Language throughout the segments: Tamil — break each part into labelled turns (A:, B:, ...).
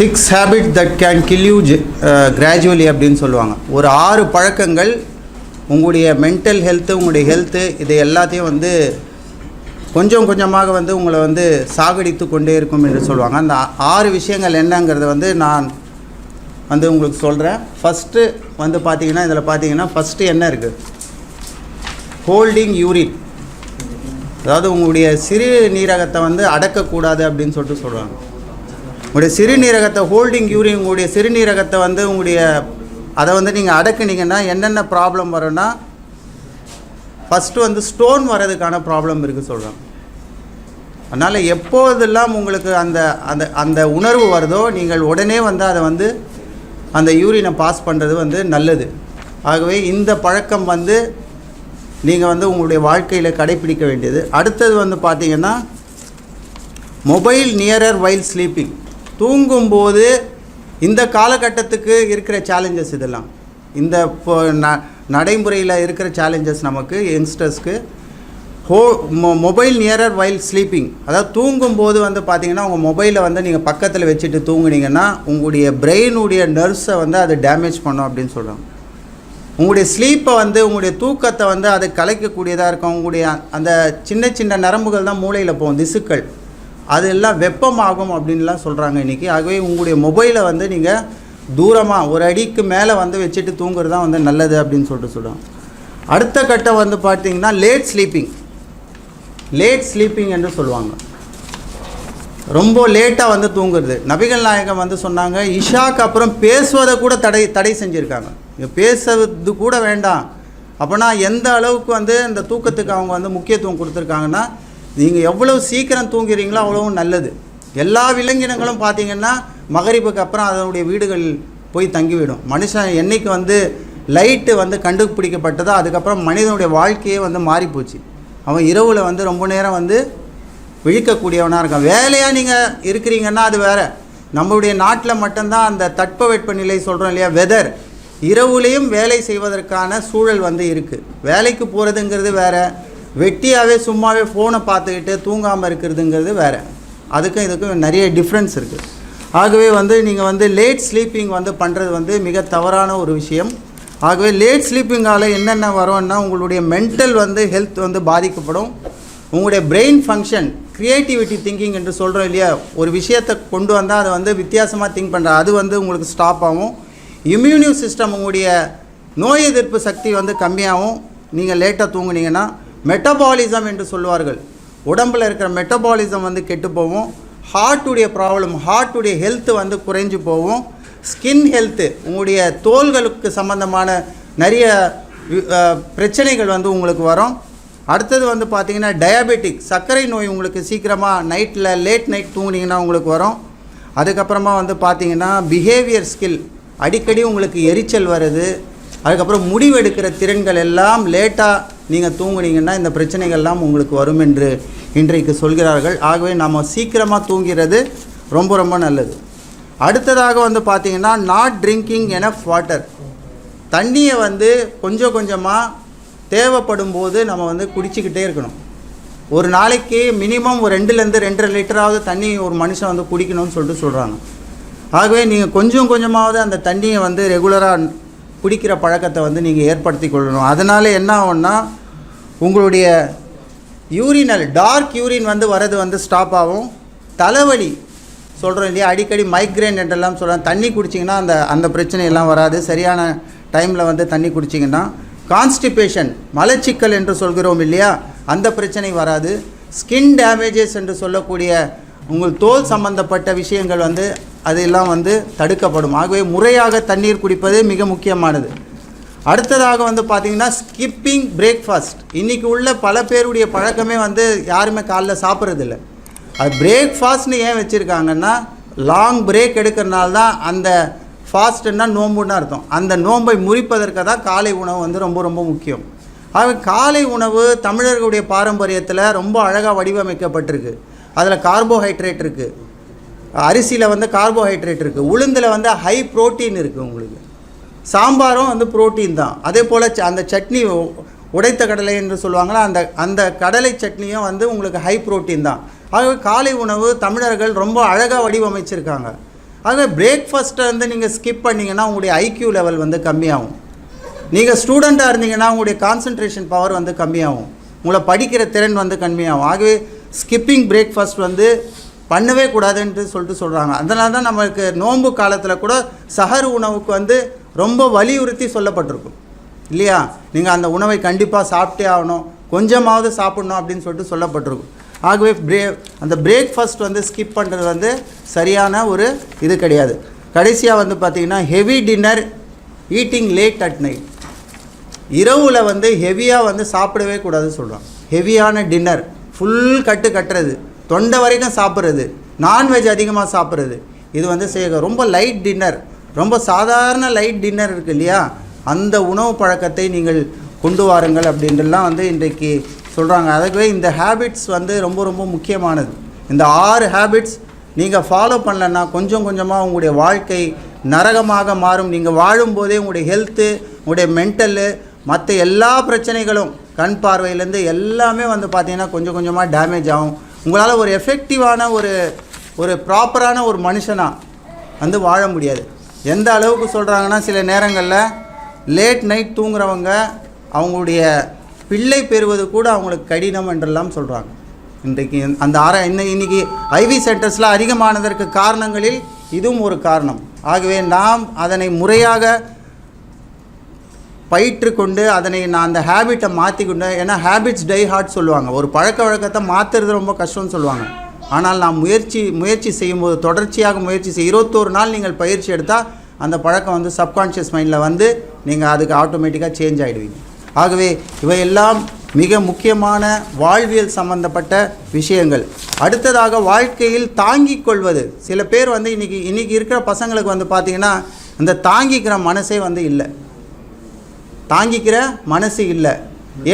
A: Six habit that can kill you gradually அப்படின்னு சொல்லுவாங்க. ஒரு ஆறு பழக்கங்கள் உங்களுடைய மென்டல் ஹெல்த்து உங்களுடைய ஹெல்த்து இது எல்லாத்தையும் வந்து கொஞ்சம் கொஞ்சமாக வந்து உங்களை வந்து சாகடித்து கொண்டே இருக்கும் என்று சொல்லுவாங்க. அந்த ஆறு விஷயங்கள் என்னங்கிறத வந்து நான் வந்து உங்களுக்கு சொல்கிறேன் ஃபஸ்ட்டு வந்து பார்த்தீங்கன்னா இதில் பார்த்தீங்கன்னா ஃபஸ்ட்டு என்ன இருக்குது ஹோல்டிங் யூரின் அதாவது உங்களுடைய சிறு நீரகத்தை வந்து அடக்கக்கூடாது அப்படின்னு சொல்லிட்டு சொல்கிறாங்க உங்களுடைய சிறுநீரகத்தை ஹோல்டிங் யூரின் உங்களுடைய சிறுநீரகத்தை வந்து உங்களுடைய அதை வந்து நீங்கள் அடக்குனீங்கன்னா என்னென்ன ப்ராப்ளம் வரும்னா ஃபஸ்ட்டு வந்து ஸ்டோன் வர்றதுக்கான ப்ராப்ளம் இருக்குது சொல்கிறாங்க அதனால் எப்போதெல்லாம் உங்களுக்கு அந்த அந்த அந்த உணர்வு வருதோ நீங்கள் உடனே வந்து அதை வந்து அந்த யூரினை பாஸ் பண்ணுறது வந்து நல்லது. ஆகவே இந்த பழக்கம் வந்து நீங்கள் வந்து உங்களுடைய வாழ்க்கையில் கடைப்பிடிக்க வேண்டியது. அடுத்தது வந்து பார்த்தீங்கன்னா மொபைல் நியரர் வைல் ஸ்லீப்பிங் தூங்கும்போது இந்த காலகட்டத்துக்கு இருக்கிற சேலஞ்சஸ் இதெல்லாம். இந்த இப்போ ந நடைமுறையில் இருக்கிற சேலஞ்சஸ் நமக்கு யங்ஸ்டர்ஸ்க்கு ஹோ மொ மொபைல் நியரர் வைல் ஸ்லீப்பிங் அதாவது தூங்கும்போது வந்து பார்த்தீங்கன்னா உங்கள் மொபைலை வந்து நீங்கள் பக்கத்தில் வச்சுட்டு தூங்குனீங்கன்னா உங்களுடைய பிரெயினுடைய நர்வ்ஸை வந்து அது டேமேஜ் பண்ணும் அப்படின்னு சொல்கிறாங்க உங்களுடைய ஸ்லீப்பை வந்து உங்களுடைய தூக்கத்தை வந்து அது கலைக்கக்கூடியதாக இருக்கும். உங்களுடைய அந்த சின்ன சின்ன நரம்புகள் தான் மூளையில் போகும் திசுக்கள். அது எல்லாம் வெப்பமாகும் அப்படின்லாம் சொல்கிறாங்க இன்றைக்கி ஆகவே உங்களுடைய மொபைலை வந்து நீங்கள் தூரமாக ஒரு அடிக்கு மேலே வந்து வச்சுட்டு தூங்குறது தான் வந்து நல்லது அப்படின்னு சொல்லிட்டு சொல்கிறாங்க அடுத்த கட்டம் வந்து பார்த்தீங்கன்னா லேட் ஸ்லீப்பிங் லேட் ஸ்லீப்பிங் என்று சொல்லுவாங்க. ரொம்ப லேட்டாக வந்து தூங்குறது. நபிகள் நாயகம் வந்து சொன்னாங்க இஷாக்கு அப்புறம் பேசுவதை கூட தடை தடை செஞ்சுருக்காங்க. இங்க பேசுறது கூட வேண்டாம். அப்போனா எந்த அளவுக்கு வந்து இந்த தூக்கத்துக்கு அவங்க வந்து முக்கியத்துவம் கொடுத்துருக்காங்கன்னா நீங்கள் எவ்வளவு சீக்கிரம் தூங்குறீங்களோ அவ்வளவும் நல்லது. எல்லா விலங்கினங்களும் பார்த்தீங்கன்னா மகரிப்புக்கு அப்புறம் அதனுடைய வீடுகள் போய் தங்கிவிடும். மனுஷன் என்றைக்கு வந்து லைட்டு வந்து கண்டுபிடிக்கப்பட்டதோ அதுக்கப்புறம் மனிதனுடைய வாழ்க்கையே வந்து மாறிப்போச்சு. அவன் இரவில் வந்து ரொம்ப நேரம் வந்து விழிக்கக்கூடியவனாக இருக்கான். வேலையாக நீங்கள் இருக்கிறீங்கன்னா அது வேறு. நம்மளுடைய நாட்டில் மட்டும்தான் அந்த தட்பவெப்பநிலை சொல்கிறோம் இல்லையா? வெதர் இரவுலேயும் வேலை செய்வதற்கான சூழல் வந்து இருக்குது வேலைக்கு போகிறதுங்கிறது வேறு. வெட்டியாகவே சும்மாவே ஃபோனை பார்த்துக்கிட்டு தூங்காமல் இருக்கிறதுங்கிறது வேறு. அதுக்கும் இதுக்கும் நிறைய டிஃப்ரென்ஸ் இருக்குது ஆகவே வந்து நீங்கள் வந்து லேட் ஸ்லீப்பிங் வந்து பண்ணுறது வந்து மிக தவறான ஒரு விஷயம். ஆகவே லேட் ஸ்லீப்பிங்கால் என்னென்ன வரும்னா உங்களுடைய மென்டல் வந்து ஹெல்த் வந்து பாதிக்கப்படும். உங்களுடைய பிரெயின் ஃபங்க்ஷன் க்ரியேட்டிவிட்டி திங்கிங் என்று சொல்கிறோம் இல்லையா? ஒரு விஷயத்தை கொண்டு வந்தால் அதை வந்து வித்தியாசமாக திங்க் பண்ணுற அது வந்து உங்களுக்கு ஸ்டாப் ஆகும். இம்யூனிவ் சிஸ்டம் உங்களுடைய நோய் எதிர்ப்பு சக்தி வந்து கம்மியாகும். நீங்கள் லேட்டாக தூங்குனீங்கன்னா மெட்டபாலிசம் என்று சொல்லுவார்கள். உடம்பில் இருக்கிற மெட்டபாலிசம் வந்து கெட்டு போகும். ஹார்ட்டுடைய ப்ராப்ளம் ஹார்ட்டுடைய ஹெல்த்து வந்து குறைஞ்சு போகும். ஸ்கின் ஹெல்த்து உங்களுடைய தோள்களுக்கு சம்பந்தமான நிறைய பிரச்சனைகள் வந்து உங்களுக்கு வரும். அடுத்தது வந்து பார்த்திங்கன்னா டயபெட்டிக் சர்க்கரை நோய் உங்களுக்கு சீக்கிரமாக நைட்டில் லேட் நைட் தூங்குனீங்கன்னா உங்களுக்கு வரும். அதுக்கப்புறமா வந்து பார்த்திங்கன்னா பிஹேவியர் ஸ்கில் அடிக்கடி உங்களுக்கு எரிச்சல் வருது. அதுக்கப்புறம் முடிவெடுக்கிற திறன்கள் எல்லாம் லேட்டாக நீங்கள் தூங்குனீங்கன்னா இந்த பிரச்சனைகள்லாம் உங்களுக்கு வரும் என்று இன்றைக்கு சொல்கிறார்கள். ஆகவே நம்ம சீக்கிரமாக தூங்கிறது ரொம்ப ரொம்ப நல்லது. அடுத்ததாக வந்து பார்த்தீங்கன்னா நாட் ட்ரிங்கிங் எனஃப் வாட்டர் தண்ணியை வந்து கொஞ்சம் கொஞ்சமாக தேவைப்படும் போது நம்ம வந்து குடிச்சிக்கிட்டே இருக்கணும். ஒரு நாளைக்கு மினிமம் ஒரு ரெண்டுலேருந்து ரெண்டரை லிட்டராவது தண்ணி ஒரு மனுஷன் வந்து குடிக்கணும்னு சொல்லிட்டு சொல்கிறாங்க ஆகவே நீங்கள் கொஞ்சம் கொஞ்சமாவது அந்த தண்ணியை வந்து ரெகுலராக குடிக்கிற பழக்கத்தை வந்து நீங்கள் ஏற்படுத்தி கொள்ளணும். அதனால் என்ன ஆகும்னா உங்களுடைய யூரினல் டார்க் யூரின் வந்து வரது வந்து ஸ்டாப் ஆகும். தலைவலி சொல்கிறோம் இல்லையா அடிக்கடி மைக்ரேன் என்றெல்லாம் சொல்கிறாங்க தண்ணி குடிச்சிங்கன்னா அந்த அந்த பிரச்சனையெல்லாம் வராது. சரியான டைமில் வந்து தண்ணி குடிச்சிங்கன்னா கான்ஸ்டிபேஷன் மலச்சிக்கல் என்று சொல்கிறோம் இல்லையா அந்த பிரச்சனை வராது. ஸ்கின் டேமேஜஸ் என்று சொல்லக்கூடிய உங்கள் தோல் சம்பந்தப்பட்ட விஷயங்கள் வந்து அதெல்லாம் வந்து தடுக்கப்படும். ஆகவே முறையாக தண்ணீர் குடிப்பது மிக முக்கியமானது. அடுத்ததாக வந்து பார்த்திங்கன்னா ஸ்கிப்பிங் பிரேக்ஃபாஸ்ட் இன்றைக்கி உள்ள பல பேருடைய பழக்கமே வந்து யாருமே காலைல சாப்பிட்றதில்ல. அது பிரேக்ஃபாஸ்ட்னு ஏன் வச்சுருக்காங்கன்னா லாங் பிரேக் எடுக்கிறனால தான் அந்த ஃபாஸ்ட்டுன்னா நோம்புன்னு அர்த்தம். அந்த நோன்பை முறிப்பதற்கு தான் காலை உணவு வந்து ரொம்ப ரொம்ப முக்கியம். ஆக காலை உணவு தமிழர்களுடைய பாரம்பரியத்தில் ரொம்ப அழகாக வடிவமைக்கப்பட்டிருக்கு. அதில் கார்போஹைட்ரேட் இருக்குது அரிசியில் வந்து கார்போஹைட்ரேட் இருக்குது உளுந்தில் வந்து ஹை புரோட்டீன் இருக்குது உங்களுக்கு. சாம்பாரும் வந்து புரோட்டீன் தான். அதே போல் ச- அந்த சட்னி உடைத்த கடலை என்று சொல்லுவாங்களா அந்த அந்த கடலை சட்னியும் வந்து உங்களுக்கு ஹை புரோட்டீன் தான். ஆகவே காலை உணவு தமிழர்கள் ரொம்ப அழகாக வடிவமைச்சிருக்காங்க. ஆகவே பிரேக்ஃபாஸ்ட்டை வந்து நீங்கள் ஸ்கிப் பண்ணிங்கன்னா உங்களுடைய ஐக்யூ லெவல் வந்து கம்மியாகும். நீங்கள் ஸ்டூடெண்ட்டாக இருந்தீங்கன்னா உங்களுடைய கான்சன்ட்ரேஷன் பவர் வந்து கம்மியாகும். உங்களை படிக்கிற திறன் வந்து கம்மியாகும். ஆகவே ஸ்கிப்பிங் பிரேக்ஃபாஸ்ட் வந்து பண்ணவே கூடாதுன்ட்டு சொல்லிட்டு சொல்கிறாங்க அதனால தான் நமக்கு நோன்பு காலத்தில் கூட சஹர் உணவுக்கு வந்து ரொம்ப வலியுறுத்தி சொல்லப்பட்டிருக்கும். இல்லையா? நீங்கள் அந்த உணவை கண்டிப்பாக சாப்பிட்டே ஆகணும். கொஞ்சமாவது சாப்பிடணும் அப்படின்னு சொல்லிட்டு சொல்லப்பட்டிருக்கும். ஆகவே பிரே அந்த பிரேக்ஃபாஸ்ட் வந்து ஸ்கிப் பண்ணுறது வந்து சரியான ஒரு இது கிடையாது. கடைசியாக வந்து பார்த்திங்கன்னா heavy dinner eating late at night இரவில் வந்து ஹெவியாக வந்து சாப்பிடவே கூடாதுன்னு சொல்கிறான் ஹெவியான டின்னர் ஃபுல் கட்டு கட்டுறது. தொண்டை வரைக்கும் சாப்பிட்றது. நான்வெஜ் அதிகமாக சாப்பிட்றது. இது வந்து செய்ய ரொம்ப லைட் டின்னர் ரொம்ப சாதாரண லைட் டின்னர் இருக்கு இல்லையா? அந்த உணவு பழக்கத்தை நீங்கள் கொண்டு வாருங்கள் அப்படின்றலாம் வந்து இன்றைக்கு சொல்கிறாங்க அதுவே இந்த ஹேபிட்ஸ் வந்து ரொம்ப ரொம்ப முக்கியமானது. இந்த ஆறு ஹேபிட்ஸ் நீங்கள் ஃபாலோ பண்ணலன்னா கொஞ்சம் கொஞ்சமாக உங்களுடைய வாழ்க்கை நரகமாக மாறும். நீங்கள் வாழும்போதே உங்களுடைய ஹெல்த்து உங்களுடைய மென்டலு மற்ற எல்லா பிரச்சனைகளும் கண் பார்வையிலேருந்து எல்லாமே வந்து பார்த்தீங்கன்னா கொஞ்சம் கொஞ்சமாக டேமேஜ் ஆகும். உங்களால் ஒரு எஃபெக்டிவான ஒரு ஒரு ப்ராப்பரான ஒரு மனுஷனாக வந்து வாழ முடியாது. எந்த அளவுக்கு சொல்கிறாங்கன்னா சில நேரங்களில் லேட் நைட் தூங்குறவங்க அவங்களுடைய பிள்ளை பெறுவது கூட அவங்களுக்கு கடினம் என்றெல்லாம் சொல்கிறாங்க இன்றைக்கு அந்த ஆர இன்னும் இன்றைக்கி ஐவி சென்டர்ஸில் அதிகமானதற்கு காரணங்களில் இதுவும் ஒரு காரணம். ஆகவே நாம் அதனை முறையாக பயிற்று கொண்டு அதனை நான் அந்த ஹேபிட்டை மாற்றிக்கொண்டு ஏன்னா ஹேபிட்ஸ் டை ஹார்ட் சொல்லுவாங்க. ஒரு பழக்க வழக்கத்தை மாற்றுறது ரொம்ப கஷ்டம்னு சொல்லுவாங்க. ஆனால் நாம் முயற்சி முயற்சி செய்யும்போது தொடர்ச்சியாக முயற்சி செய் இருபத்தோரு நாள் நீங்கள் பயிற்சி எடுத்தால் அந்த பழக்கம் வந்து சப்கான்ஷியஸ் மைண்டில் வந்து நீங்கள் அதுக்கு ஆட்டோமேட்டிக்காக சேஞ்ச் ஆகிடுவீங்க ஆகவே இவையெல்லாம் மிக முக்கியமான வாழ்வியல் சம்பந்தப்பட்ட விஷயங்கள். அடுத்ததாக வாழ்க்கையில் தாங்கிக் கொள்வது. சில பேர் வந்து இன்றைக்கி இன்றைக்கி இருக்கிற பசங்களுக்கு வந்து பார்த்திங்கன்னா இந்த தாங்கிக்கிற மனசே வந்து இல்லை. தாங்கிக்கிற மனசு இல்லை.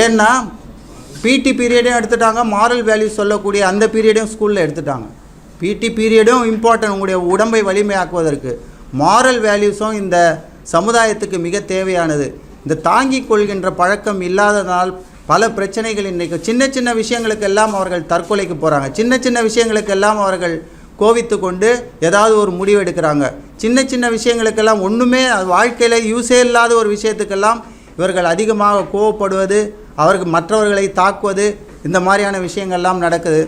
A: ஏன்னா பிடி பீரியடையும் எடுத்துட்டாங்க. மாரல் வேல்யூ சொல்லக்கூடிய அந்த பீரியடையும் ஸ்கூலில் எடுத்துட்டாங்க. பிடி பீரியடும் இம்பார்ட்டன்ட் உங்களுடைய உடம்பை வலிமையாக்குவதற்கு மாரல் வேல்யூஸும் இந்த சமுதாயத்துக்கு மிக தேவையானது. இந்த தாங்கிக் கொள்கின்ற பழக்கம் இல்லாததால் பல பிரச்சனைகள் இன்றைக்கு சின்ன சின்ன விஷயங்களுக்கெல்லாம் அவர்கள் தற்கொலைக்கு போகிறாங்க சின்ன சின்ன விஷயங்களுக்கெல்லாம் அவர்கள் கோவித்து கொண்டு ஏதாவது ஒரு முடிவு எடுக்கிறாங்க. சின்ன சின்ன விஷயங்களுக்கெல்லாம் ஒன்றுமே வாழ்க்கையில் யூஸே இல்லாத ஒரு விஷயத்துக்கெல்லாம் இவர்கள் அதிகமாக கோவப்படுவது அவருக்கு மற்றவர்களை தாக்குவது இந்த மாதிரியான விஷயங்கள்லாம் நடக்குது.